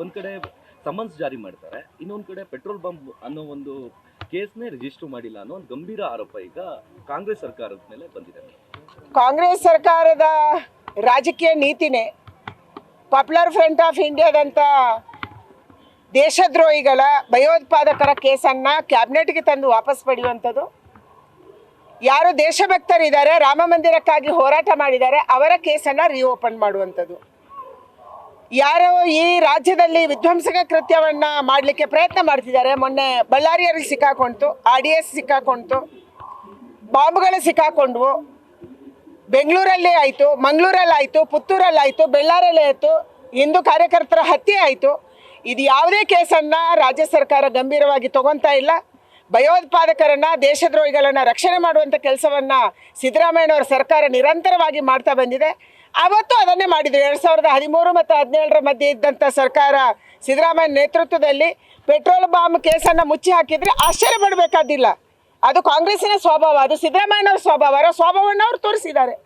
ಒಂದ್ ಕಡೆ ಸಮನ್ಸ್ ಜಾರಿ ಮಾಡ್ತಾರೆ, ಇನ್ನೊಂದು ಕಡೆ ಪೆಟ್ರೋಲ್ ಬಂಪ್ ಅನ್ನೋ ಒಂದು ಕೇಸ್ನೇ ರಿಜಿಸ್ಟರ್ ಮಾಡಿಲ್ಲ ಅನ್ನೋ ಒಂದು ಗಂಭೀರ ಆರೋಪ ಈಗ ಕಾಂಗ್ರೆಸ್ ಸರ್ಕಾರದ ಮೇಲೆ ಬಂದಿದೆ. ಕಾಂಗ್ರೆಸ್ ಸರ್ಕಾರದ ರಾಜಕೀಯ ನೀತಿನೇ ಪಾಪ್ಯುಲರ್ ಫ್ರಂಟ್ ಆಫ್ ಇಂಡಿಯಾದಂಥ ದೇಶದ್ರೋಹಿಗಳ ಭಯೋತ್ಪಾದಕರ ಕೇಸನ್ನು ಕ್ಯಾಬಿನೆಟ್ಗೆ ತಂದು ವಾಪಸ್ ಪಡೆಯುವಂಥದ್ದು. ಯಾರು ದೇಶಭಕ್ತರಿದ್ದಾರೆ, ರಾಮ ಮಂದಿರಕ್ಕಾಗಿ ಹೋರಾಟ ಮಾಡಿದ್ದಾರೆ, ಅವರ ಕೇಸನ್ನು ರೀಓಪನ್ ಮಾಡುವಂಥದ್ದು. ಯಾರು ಈ ರಾಜ್ಯದಲ್ಲಿ ವಿಧ್ವಂಸಕ ಕೃತ್ಯವನ್ನ ಮಾಡಲಿಕ್ಕೆ ಪ್ರಯತ್ನ ಮಾಡ್ತಿದ್ದಾರೆ. ಮೊನ್ನೆ ಬಳ್ಳಾರಿಯಲ್ಲಿ ಸಿಕ್ಕಾಕೊಂತು ಆರ್ ಡಿ ಎಸ್ ಸಿಕ್ಕಾಕೊಂತು ಬಾಂಬ್ಗಳು ಸಿಕ್ಕಾಕೊಂಡ್ವು. ಬೆಂಗಳೂರಲ್ಲಿ ಆಯಿತು, ಮಂಗಳೂರಲ್ಲಿ ಆಯಿತು, ಪುತ್ತೂರಲ್ಲಿ ಆಯಿತು ಬೆಳ್ಳಾರಲ್ಲಿ ಆಯಿತು, ಹಿಂದೂ ಕಾರ್ಯಕರ್ತರ ಹತ್ಯೆ ಆಯಿತು. ಇದು ಯಾವುದೇ ಕೇಸನ್ನು ರಾಜ್ಯ ಸರ್ಕಾರ ಗಂಭೀರವಾಗಿ ತಗೊತಾ ಇಲ್ಲ. ಭಯೋತ್ಪಾದಕರನ್ನು, ದೇಶದ್ರೋಹಿಗಳನ್ನು ರಕ್ಷಣೆ ಮಾಡುವಂಥ ಕೆಲಸವನ್ನು ಸಿದ್ದರಾಮಯ್ಯನವರ ಸರ್ಕಾರ ನಿರಂತರವಾಗಿ ಮಾಡ್ತಾ ಬಂದಿದೆ. ಅವತ್ತು ಅದನ್ನೇ ಮಾಡಿದ್ರು. ಎರಡು ಸಾವಿರದ ಹದಿಮೂರು ಮತ್ತು ಹದಿನೇಳರ ಮಧ್ಯೆ ಇದ್ದಂಥ ಸರ್ಕಾರ ಸಿದ್ದರಾಮಯ್ಯ ನೇತೃತ್ವದಲ್ಲಿ ಪೆಟ್ರೋಲ್ ಬಾಂಬ್ ಕೇಸನ್ನು ಮುಚ್ಚಿ ಹಾಕಿದರೆ ಆಶ್ಚರ್ಯ ಪಡಬೇಕಾದಿಲ್ಲ. ಅದು ಕಾಂಗ್ರೆಸ್ಸಿನ ಸ್ವಭಾವ, ಅದು ಸಿದ್ದರಾಮಯ್ಯನವ್ರ ಸ್ವಭಾವ. ಅವರ ಸ್ವಭಾವವನ್ನು ಅವರು ತೋರಿಸಿದ್ದಾರೆ.